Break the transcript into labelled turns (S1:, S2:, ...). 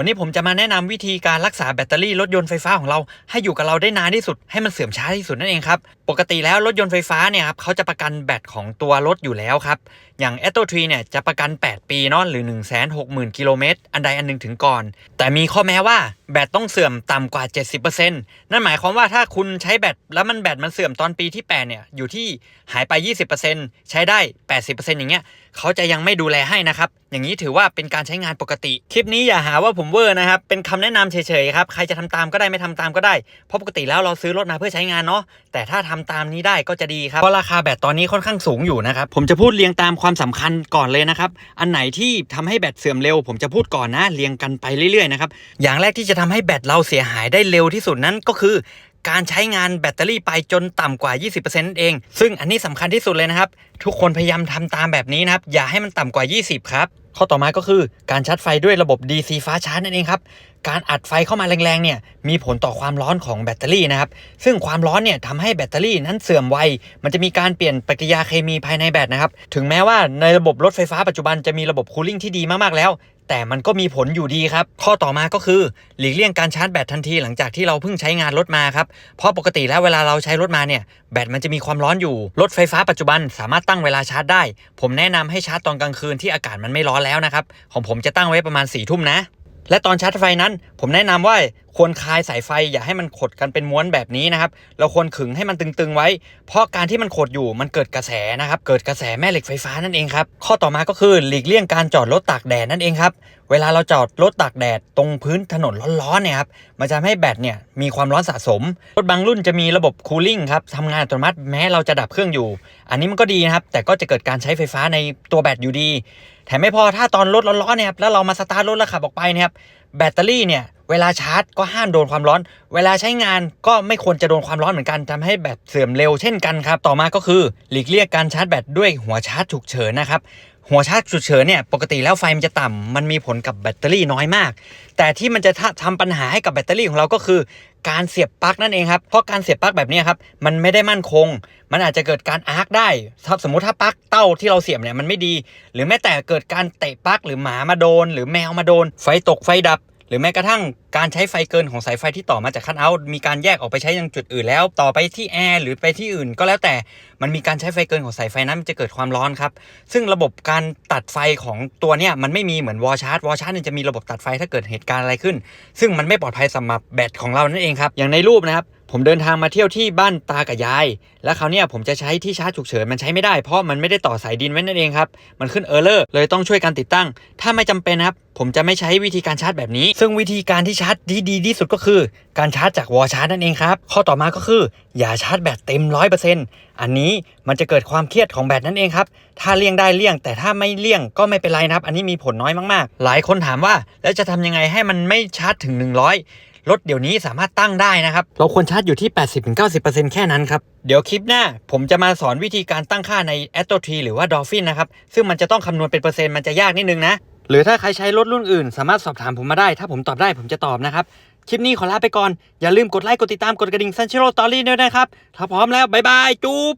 S1: วันนี้ผมจะมาแนะนำวิธีการรักษาแบตเตอรี่รถยนต์ไฟฟ้าของเรา ให้อยู่กับเราได้นานที่สุด ให้มันเสื่อมช้าที่สุดนั่นเองครับ ปกติแล้วรถยนต์ไฟฟ้าเนี่ยครับเขาจะประกันแบตของตัวรถอยู่แล้วครับ อย่าง a t o 3เนี่ยจะประกัน 8 ปีเนาะหรือ 1 6 0 0 0 0 กิโลเมตรอันใดอันหนึ่งถึงก่อน แต่มีข้อแม้ว่าแบตต้องเสื่อมต่ำกว่า 70%นั่นหมายความว่าถ้าคุณใช้แบตแล้วมันแบตมันเสื่อมตอนปีที่ 8 เนี่ยอยู่ที่หายไป 20%ใช้ได้ 80%อย่างเงี้ยเขาจะยังไม่ดูแลให้นะครับ อย่างนี้ถือว่าเป็นการใช้งานปกติ คลิปนี้อย่าหาว่าผมเวอร์นะครับ เป็นคำแนะนำเฉยๆครับ ใครจะทำตามก็ได้ไม่ทำตามก็ได้ เพราะปกติแล้วเราซื้อรถมาเพื่อใช้งานเนาะ แต่ถ้าทำตามนี้ได้ก็จะดีครับ เพราะราคาแบตตอนนี้ค่อนข้างสูงอยู่นะครับ ผมจะพูดเรียงตามความสำคัญก่อนเลยนะครับ อันไหนที่ทำให้แบตเสื่อมเร็ว ผมจะพูดก่อนนะ เรียงกันไปเรื่อยๆนะครับ อย่างแรกที่จะทำให้แบตเราเสียหายได้เร็วที่สุดนั้นก็คือ การใช้งานแบตเตอรี่ไปจนต่ำกว่า 20%นั่นเอง ซึ่งอันนี้สำคัญที่สุดเลยนะครับ ทุกคนพยายามทำตามแบบนี้นะครับ อย่าให้มันต่ำกว่า 20 ครับ ข้อต่อมาก็คือการชาร์จไฟด้วยระบบ DC ฟ้าชาร์จนั่นเองครับ การอัดไฟเข้ามาแรงๆเนี่ยมีผลต่อความร้อนของแบตเตอรี่นะครับ ซึ่งความร้อนเนี่ยทำให้แบตเตอรี่นั้นเสื่อมไว มันจะมีการเปลี่ยนปฏิกิริยาเคมีภายในแบตนะครับ ถึงแม้ว่าในระบบรถไฟฟ้าปัจจุบันจะมีระบบคูลิ่งที่ดีมากๆแล้ว แต่มันก็มีผลอยู่ดีครับ ข้อต่อมาก็คือหลีกเลี่ยงการชาร์จแบตทันทีหลังจากที่เราเพิ่งใช้งานรถมาครับ เพราะปกติแล้วเวลาเราใช้รถมาเนี่ยแบตมันจะมีความร้อนอยู่ รถไฟฟ้าปัจจุบันสามารถตั้งเวลาชาร์จได้ ผมแนะนำให้ชาร์จตอนกลางคืนที่อากาศมันไม่ร้อนแล้วนะครับ ของผมจะตั้งไว้ประมาณ4ี่ทุ่มนะ และตอนชาร์จไฟนั้น ผมแนะนำว่าควรคลายสายไฟอย่าให้มันขดกันเป็นม้วนแบบนี้นะครับ เราควรขึงให้มันตึงๆไว้ เพราะการที่มันขดอยู่มันเกิดกระแสนะครับ เกิดกระแสแม่เหล็กไฟฟ้านั่นเองครับ ข้อต่อมาก็คือหลีกเลี่ยงการจอดรถตากแดดนั่นเองครับ เวลาเราจอดรถตากแดดตรงพื้นถนนร้อนๆเนี่ยครับ มันจะให้แบตเนี่ยมีความร้อนสะสม รถบางรุ่นจะมีระบบคูลิ่งครับทำงานอัตโนมัติแม้เราจะดับเครื่องอยู่ อันนี้มันก็ดีนะครับ แต่ก็จะเกิดการใช้ไฟฟ้าในตัวแบตอยู่ดี แถมไม่พอถ้าตอนรถร้อนๆเนี่ยครับแล้วเรามาสตาร์ทรถแล้วขับออกไปเนี่ยครับแบตเตอรี่เนี่ย เวลาชาร์จก็ห้ามโดนความร้อน เวลาใช้งานก็ไม่ควรจะโดนความร้อนเหมือนกันทำให้แบตเสื่อมเร็วเช่นกันครับ ต่อมาก็คือหลีกเลี่ยงการชาร์จแบตด้วยหัวชาร์จฉุกเฉินนะครับหัวชาร์จฉุกเฉินเนี่ยปกติแล้วไฟมันจะต่ำมันมีผลกับแบตเตอรี่น้อยมาก แต่ที่มันจะทำปัญหาให้กับแบตเตอรี่ของเราก็คือ การเสียบปลั๊กนั่นเองครับเพราะการเสียบปลั๊กแบบนี้ครับมันไม่ได้มั่นคง มันอาจจะเกิดการอาร์คได้ถ้าสมมติถ้าปลั๊กเต้าที่เราเสียบเนี่ยมันไม่ดี หรือแม้แต่เกิดการเตะปลั๊กหรือหมามาโดน หรือแมวมาโดน ไฟตกไฟดับ หรือแม้กระทั่งการใช้ไฟเกินของสายไฟที่ต่อมาจากคันเอาท์มีการแยกออกไปใช้ยังจุดอื่นแล้ว ต่อไปที่แอร์หรือไปที่อื่นก็แล้วแต่มันมีการใช้ไฟเกินของสายไฟนั้นมันจะเกิดความร้อนครับ ซึ่งระบบการตัดไฟของตัวเนี้ยมันไม่มีเหมือนวอชาร์ดวอชาร์ดเนี่ยจะมีระบบตัดไฟถ้าเกิดเหตุการณ์อะไรขึ้น ซึ่งมันไม่ปลอดภัยสำหรับแบตของเรานั่นเองครับอย่างในรูปนะครับ ผมเดินทางมาเที่ยวที่บ้านตากับยาย แล้วคราวเนี้ยผมจะใช้ที่ชาร์จฉุกเฉินมันใช้ไม่ได้เพราะมันไม่ได้ต่อสายดินไว้นั่นเองครับ มันขึ้นเออร์เลอร์เลยต้องช่วยกันติดตั้ง ถ้าไม่จำเป็นครับ ผมจะไม่ใช้วิธีการชาร์จแบบนี้ ซึ่งวิธีการที่ชาร์จดีดีที่สุดก็คือ การชาร์จจากวอชาร์จนั่นเองครับ ข้อต่อมาก็คือ อย่าชาร์จแบตเต็มร้อยเปอร์เซ็นต์อันนี้มันจะเกิดความเครียดของแบตนั่นเองครับ ถ้าเลี่ยงได้เลี่ยง แต่ถ้าไม่เลี่ยงก็ไม่เป็นไรนะครับ อันนี้มีผลน้อยมากๆ หลายคนถามว่าแล้วจะทำยังไงให้มันไม่ชาร์จถึง 100 รถเดี๋ยวนี้สามารถตั้งได้นะครับ เราควรชาร์จอยู่ที่ 80-90%แค่นั้นครับ เดี๋ยวคลิปหน้า ผมจะมาสอนวิธีการตั้งค่าใน a t o t r หรือว่า Dolphin นะครับ ซึ่งมันจะต้องคำนวณเป็นเปอร์เซ็นต์มันจะยากนิดนึงนะ หรือถ้าใครใช้รถรุ่นอื่น สามารถสอบถามผมมาได้ ถ้าผมตอบได้ผมจะตอบนะครับ คลิปนี้ขอลาไปก่อน อย่าลืมกดไลค์ กดติดตาม กดกระดิ่งซันชิโร่ตอรี่ด้วยนะครับ ถ้าพร้อมแล้ว บ๊ายบาย จุ๊บ